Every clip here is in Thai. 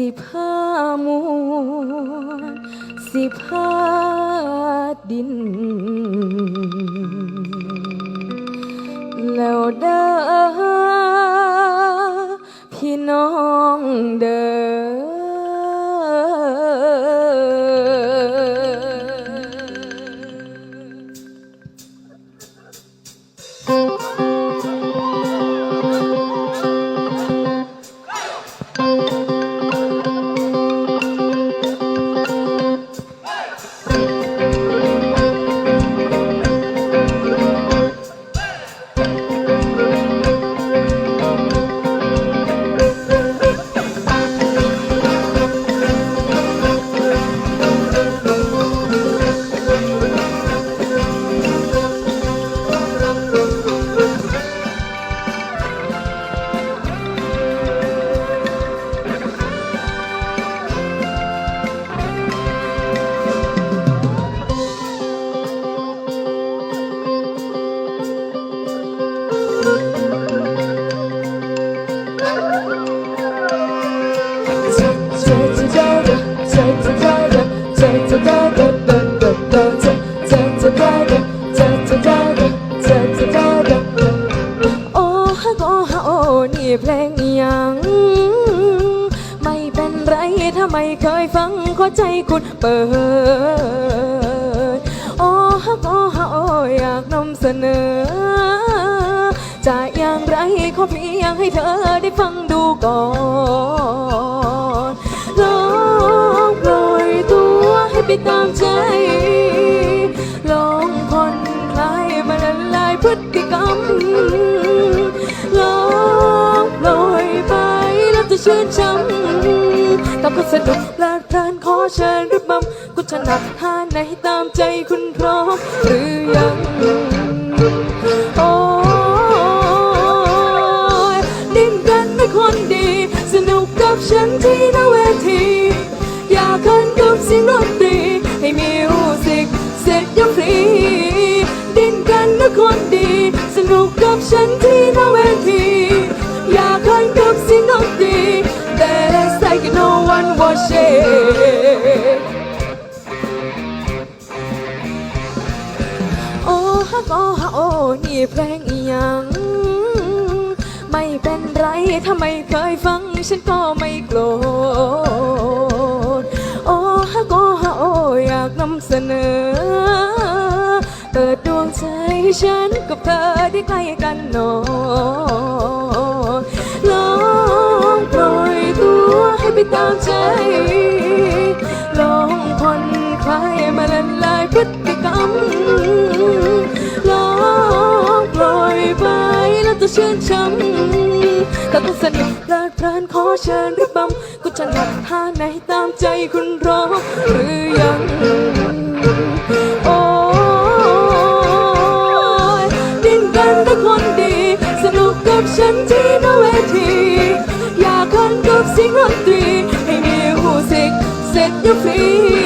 สิผ้ามวลสิบห้าดิน แล้วเด้อพี่น้องเด้อ โอ้ฮะโอ้นี่เพลงยัง ไม่เป็นไรถ้าไม่เคยฟังขอใจคุณเปิด โอ้ฮะโอ้ฮะโอ้อยากนำเสนอ จะอย่างไรขอเพียงให้เธอได้ฟังดูก่อน ชื่นช้ำถ้าคุณสนุกเพลิดเพลินขอเชิญรับัมคุณถนัดท่าไหนตามใจคุณพร้อมหรือยัง เพลงอีหยัง ไม่เป็นไรถ้าไม่เคยฟังฉันก็ไม่โกรธ โอ้ฮักโอ้ฮักโออยากนำเสนอ เปิดดวงใจฉันกับเธอได้ใกล้กันหนอลองปล่อยตัวให้ไปตามใจ ชื่นช้ำถ้าต้องสนุกเพลิดเพลินขอเชิญรึบัมก็จะหนักท่าไหนตามใจคุณรอหรือยังโอ้ยดิ้นกันทุกคนดี สนุกกับฉันที่นเวที อยากคันกับเสียงดนตรี ให้มีหูสิกเสร็จยังฟรี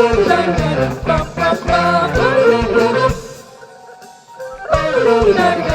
watching เ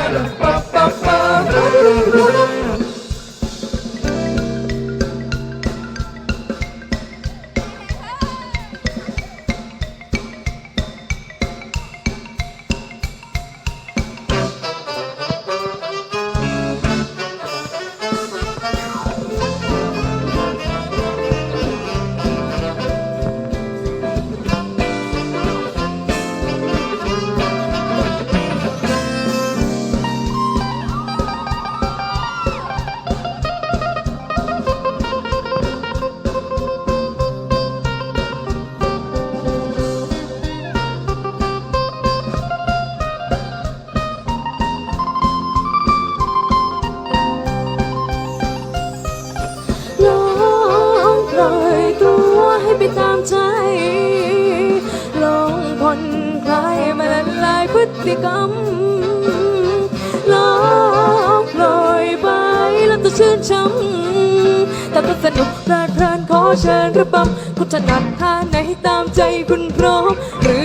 ายพฤติกรรมลองลอยไปแล้วจะชื่นช้ำแต่ก็สนุกเพลินเพลินขอเชิญระบำคุณถนัดท่าไหนตามใจคุณพร้อมหรือ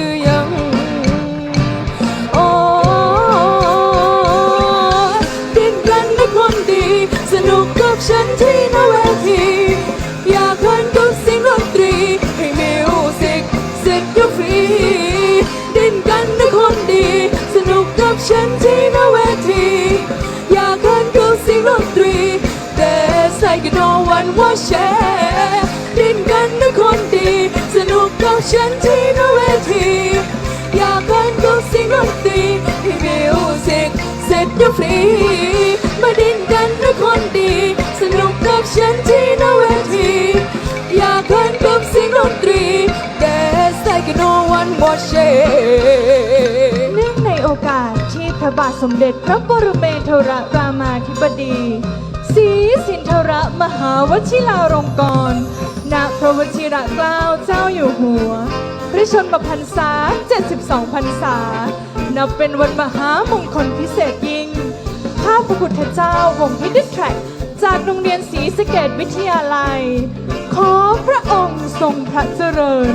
ฉันที่หน้าเวที อยากเห็นกับเสียงดนตรีให้มิวสิกเสร็จก็ฟรี มาดิ้นกันนะคนดี สนุกกับฉันที่หน้าเวที อยากเห็นกับเสียงดนตรีแต่ใส่กัน no one was share เนื่องในโอกาสที่พระบาทสมเด็จพระปรมเมนทรรามาธิบดี ศรีสินธรมหาวชิราลงกรณ์ณพระวชิระเกล้าเจ้าอยู่หัว พระชนมพรรษา 72พรรษา นับเป็นวันมหามงคลพิเศษยิ่งข้าพระพุทธเจ้าวงพิดิแทร็กจากโรงเรียนศรีสะเกดวิทยาลัย ขอพระองค์ทรงพระเจริญ